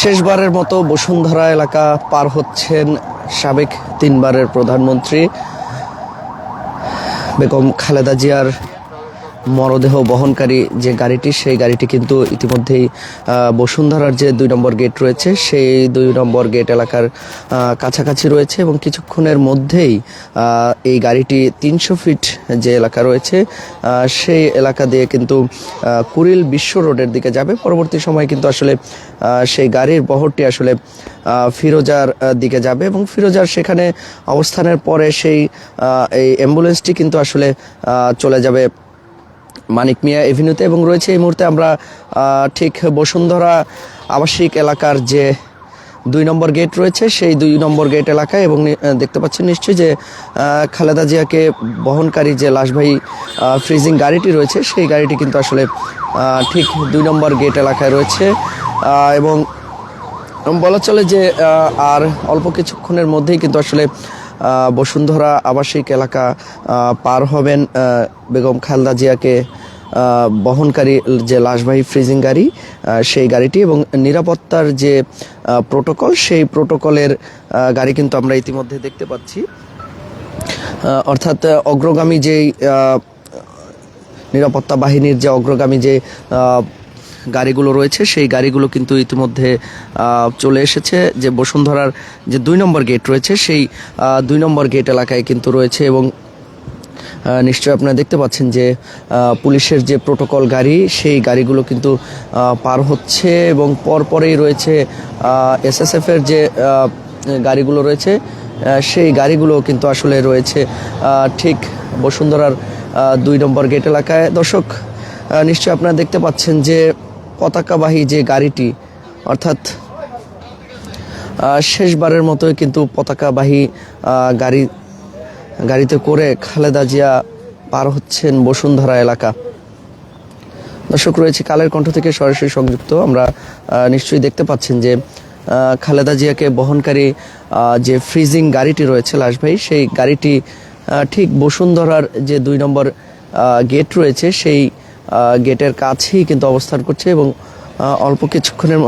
শেষবারের মতো বসুন্ধরা এলাকা পার হচ্ছেন সাবেক তিনবারের প্রধানমন্ত্রী বেগম খালেদা জিয়ার মরদেহ বহনকারী যে গাড়িটি, সেই গাড়িটি কিন্তু ইতিমধ্যেই বসুন্ধরার যে দুই নম্বর গেট রয়েছে, সেই দুই নম্বর গেট এলাকার কাছাকাছি রয়েছে এবং কিছুক্ষণের মধ্যেই এই গাড়িটি তিনশো ফিট যে এলাকা রয়েছে সেই এলাকা দিয়ে কিন্তু কুড়িল বিশ্ব রোডের দিকে যাবে। পরবর্তী সময় কিন্তু আসলে সেই গাড়ির বহরটি আসলে ফিরোজার দিকে যাবে এবং ফিরোজার সেখানে অবস্থানের পরে সেই এই অ্যাম্বুলেন্সটি কিন্তু আসলে চলে যাবে মানিক মিয়া এভিনিউতে এবং রয়েছে এই মুহূর্তে আমরা ঠিক বসুন্ধরা আবাসিক এলাকার যে দুই নম্বর গেট রয়েছে, সেই দুই নম্বর গেট এলাকায় এবং দেখতে পাচ্ছেন নিশ্চয়ই যে খালেদা জিয়াকে বহনকারী যে লাশবাহী ফ্রিজিং গাড়িটি রয়েছে, সেই গাড়িটি কিন্তু আসলে ঠিক দুই নম্বর গেট এলাকায় রয়েছে। এবং বলা চলে যে আর অল্প কিছুক্ষণের মধ্যেই কিন্তু আসলে বসুন্ধরা আবাসিক এলাকা পার হবেন বেগম খালদা জিয়াকে বহনকারী যে লাশবাহী ফ্রিজিং গাড়ি সেই গাড়িটি এবং নিরাপত্তার যে প্রোটোকল, সেই প্রোটোকলের গাড়ি কিন্তু আমরা ইতিমধ্যে দেখতে পাচ্ছি। অর্থাৎ অগ্রগামী যেই নিরাপত্তা বাহিনীর যে অগ্রগামী যে গাড়িগুলো রয়েছে, সেই গাড়িগুলো কিন্তু ইতিমধ্যে চলে এসেছে। যে বসুন্ধরার যে দুই নম্বর গেট রয়েছে, সেই দুই নম্বর গেট এলাকায় কিন্তু রয়েছে এবং নিশ্চয়ই আপনারা দেখতে পাচ্ছেন যে পুলিশের যে প্রোটোকল গাড়ি, সেই গাড়িগুলো কিন্তু পার হচ্ছে এবং পরপরেই রয়েছে এসএসএফ এর যে গাড়িগুলো রয়েছে সেই গাড়িগুলো কিন্তু আসলে রয়েছে ঠিক বসুন্ধরার দুই নম্বর গেট এলাকায়। দর্শক নিশ্চয়ই আপনারা দেখতে পাচ্ছেন যে, পতাকাবাহী যে গাড়িটি, অর্থাৎ শেষবারের মতোই কিন্তু পতাকাবাহী গাড়ি গাড়িতে করে খালেদা জিয়া পার হচ্ছেন বসুন্ধরা এলাকা। দর্শক, রয়েছে কালের কণ্ঠ থেকে সরাসরি সংযুক্ত। আমরা নিশ্চয়ই দেখতে পাচ্ছেন যে খালেদা জিয়াকে বহনকারী যে ফ্রিজিং গাড়িটি রয়েছে লাশভাই সেই গাড়িটি ঠিক বসুন্ধরার যে দুই নম্বর গেট রয়েছে, সেই গেটের কাছেই কিন্তু অবস্থান করছে এবং অল্প কিছুক্ষণের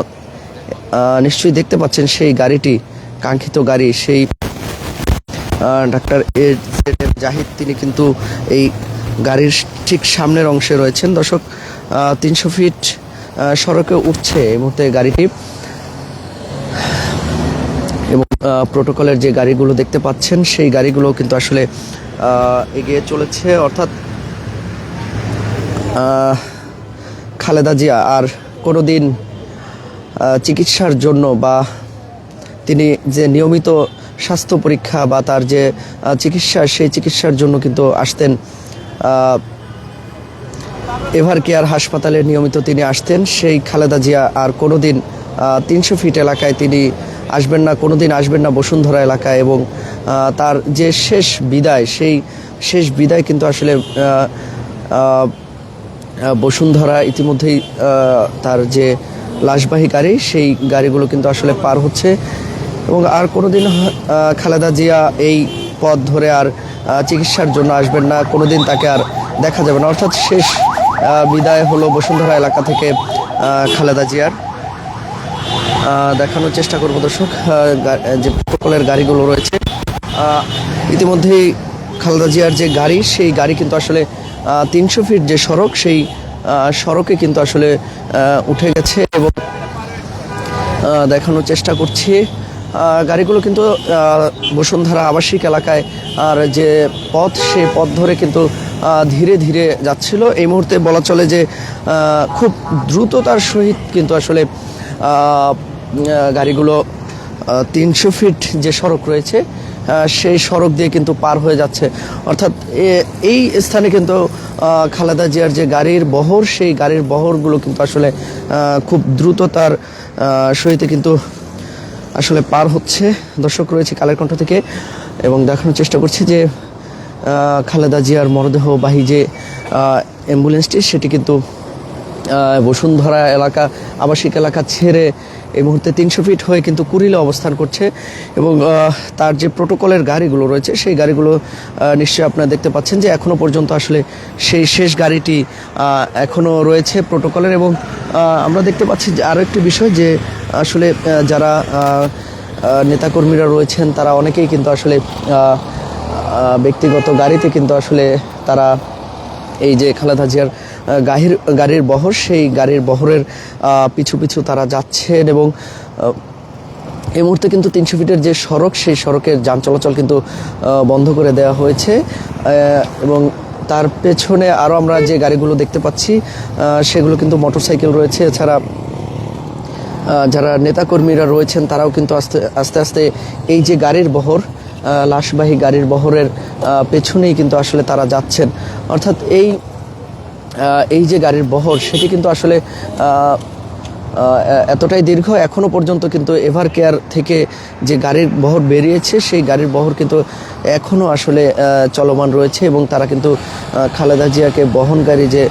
নিশ্চয়ই দেখতে পাচ্ছেন সেই গাড়িটি, কাঙ্ক্ষিত গাড়ি, সেই ডাক্তার এ জাহিদ তিনি কিন্তু এই গাড়ির ঠিক সামনের অংশে রয়েছেন। দর্শক তিনশো ফিট সড়কে উঠছে এই মুহূর্তে গাড়িটি। এবং প্রোটোকলের যে গাড়িগুলো দেখতে পাচ্ছেন সেই গাড়িগুলো কিন্তু আসলে এগিয়ে চলেছে। অর্থাৎ খালেদা জিয়া আর কোনোদিন আহ, চিকিৎসার জন্য বা তিনি যে নিয়মিত স্বাস্থ্য পরীক্ষা বা তার যে চিকিৎসা, সেই চিকিৎসার জন্য কিন্তু আসতেন। এভার কেয়ার হাসপাতালে নিয়মিত তিনি আসতেন। সেই খালেদা জিয়া আর কোনোদিন তিনশো ফিট এলাকায় তিনি আসবেন না, কোনোদিন আসবেন না বসুন্ধরা এলাকায় এবং তার যে শেষ বিদায়, সেই শেষ বিদায় কিন্তু আসলে বসুন্ধরা ইতিমধ্যেই তার যে লাশবাহী গাড়ি, সেই গাড়িগুলো কিন্তু আসলে পার হচ্ছে। এবং আর কোনোদিন আহ, খালেদা জিয়া এই পথ ধরে আর চিকিৎসার জন্য আসবেন না কোনোদিন তাকে আর দেখা যাবে না। অর্থাৎ শেষ বিদায় হলো বসুন্ধরা এলাকা থেকে খালেদা জিয়ার। দেখানোর চেষ্টা করব দর্শক যে প্রকলের গাড়িগুলো রয়েছে। ইতিমধ্যেই খালেদা জিয়ার যে গাড়ি সেই গাড়ি কিন্তু আসলে তিনশো ফিট যে সড়ক সেই সড়কে কিন্তু আসলে উঠে গেছে এবং দেখানোর চেষ্টা করছি। গাড়িগুলো কিন্তু বসুন্ধরা আবাসিক এলাকায়, আর যে পথ সে পথ ধরে কিন্তু ধীরে ধীরে যাচ্ছিল। এই মুহূর্তে বলা চলে যে খুব দ্রুততার সহিত কিন্তু আসলে গাড়িগুলো তিনশো ফিট যে সড়ক রয়েছে সেই সড়ক দিয়ে কিন্তু পার হয়ে যাচ্ছে। অর্থাৎ এই স্থানে কিন্তু খালেদা জিয়ার যে গাড়ির বহর, সেই গাড়ির বহরগুলো কিন্তু আসলে খুব দ্রুততার সহিত কিন্তু আসলে পার হচ্ছে। দর্শক রয়েছে কালের কণ্ঠ থেকে এবং দেখানোর চেষ্টা করছি যে খালেদা জিয়ার মরদেহবাহী যে অ্যাম্বুলেন্সটি সেটি কিন্তু বসুন্ধরা এলাকা, আবাসিক এলাকা ছেড়ে এই মুহূর্তে তিনশো ফিট হয়ে কিন্তু কুড়িলে অবস্থান করছে এবং তার যে প্রোটোকলের গাড়িগুলো রয়েছে, সেই গাড়িগুলো নিশ্চয়ই আপনারা দেখতে পাচ্ছেন যে এখনও পর্যন্ত আসলে সেই শেষ গাড়িটি এখনও রয়েছে প্রোটোকলের এবং আমরা দেখতে পাচ্ছি যে আরও একটি বিষয় যে আসলে যারা নেতাকর্মীরা রয়েছেন, তারা অনেকেই কিন্তু আসলে ব্যক্তিগত গাড়িতে কিন্তু আসলে তারা এই যে খালেদা জিয়ার গাড়ির গাড়ির বহর, সেই গাড়ির বহরের পিছু পিছু তারা যাচ্ছেন এবং এই মুহূর্তে কিন্তু তিনশো ফিটের যে সড়ক, সেই সড়কের যান চলাচল কিন্তু বন্ধ করে দেওয়া হয়েছে। এবং তার পেছনে আরও আমরা যে গাড়িগুলো দেখতে পাচ্ছি সেগুলো কিন্তু মোটরসাইকেল রয়েছে। এছাড়া যারা নেতাকর্মীরা রয়েছেন, তারাও কিন্তু আস্তে আস্তে আস্তে এই যে গাড়ির বহর লাশবাহী গাড়ির বহরের পেছনেই কিন্তু আসলে তারা যাচ্ছেন। অর্থাৎ এই এই যে গাড়ির বহর, সেটি কিন্তু আসলে এতটাই দীর্ঘ এখনও পর্যন্ত কিন্তু এভার কেয়ার থেকে যে গাড়ির বহর বেরিয়েছে, সেই গাড়ির বহর কিন্তু এখনও আসলে চলমান রয়েছে এবং তারা কিন্তু খালেদা জিয়াকে বহনকারী যে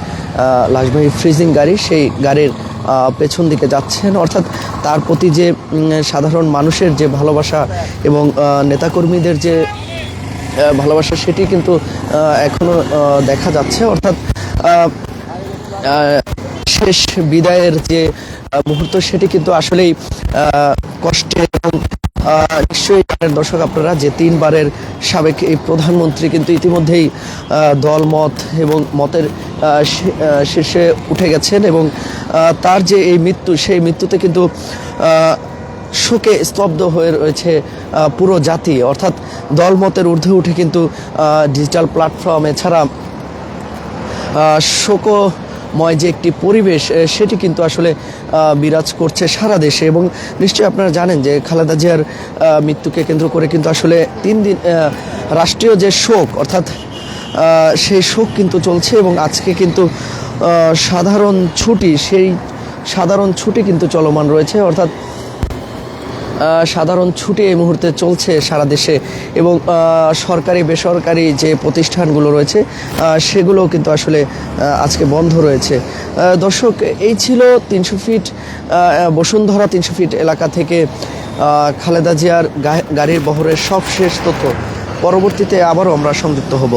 লাশবাহী ফ্রিজিং গাড়ি, সেই গাড়ির পেছন দিকে যাচ্ছেন। অর্থাৎ তার প্রতি যে সাধারণ মানুষের যে ভালোবাসা এবং নেতাকর্মীদের যে ভালোবাসা, সেটি কিন্তু এখনও দেখা যাচ্ছে। অর্থাৎ শেষ বিদায়ের যে মুহূর্ত সেটি কিন্তু আসলেই কষ্টে এবং নিশ্চয়ই দর্শক আপনারা যে তিনবারের সাবেক এই প্রধানমন্ত্রী কিন্তু ইতিমধ্যেই দল মত এবং মতের আহ, শী- আহ, শীর্ষে উঠে গেছেন এবং তার যে এই মৃত্যু সেই মৃত্যুতে কিন্তু শোকে স্তব্ধ হয়ে রয়েছে পুরো জাতি। অর্থাৎ দলমতের ঊর্ধ্বে উঠে কিন্তু ডিজিটাল প্ল্যাটফর্ম এছাড়া শোকময় যে একটি পরিবেশ সেটি কিন্তু আসলে বিরাজ করছে সারা দেশে এবং নিশ্চয়ই আপনারা জানেন যে খালেদা জিয়ার মৃত্যুকে কেন্দ্র করে কিন্তু আসলে তিন দিন রাষ্ট্রীয় যে শোক, অর্থাৎ সেই শোক কিন্তু চলছে এবং আজকে কিন্তু সাধারণ ছুটি, সেই সাধারণ ছুটি কিন্তু চলমান রয়েছে। অর্থাৎ সাধারণ ছুটি এই মুহূর্তে চলছে সারা দেশে এবং সরকারি বেসরকারি যে প্রতিষ্ঠানগুলো রয়েছে আহ, সেগুলোও কিন্তু আসলে আজকে বন্ধ রয়েছে। দর্শক এই ছিল তিনশো ফিট বসুন্ধরা তিনশো ফিট এলাকা থেকে খালেদা জিয়ার গাড়ির বহরের সবশেষ তথ্য। পরবর্তীতে আবারও আমরা সংযুক্ত হব।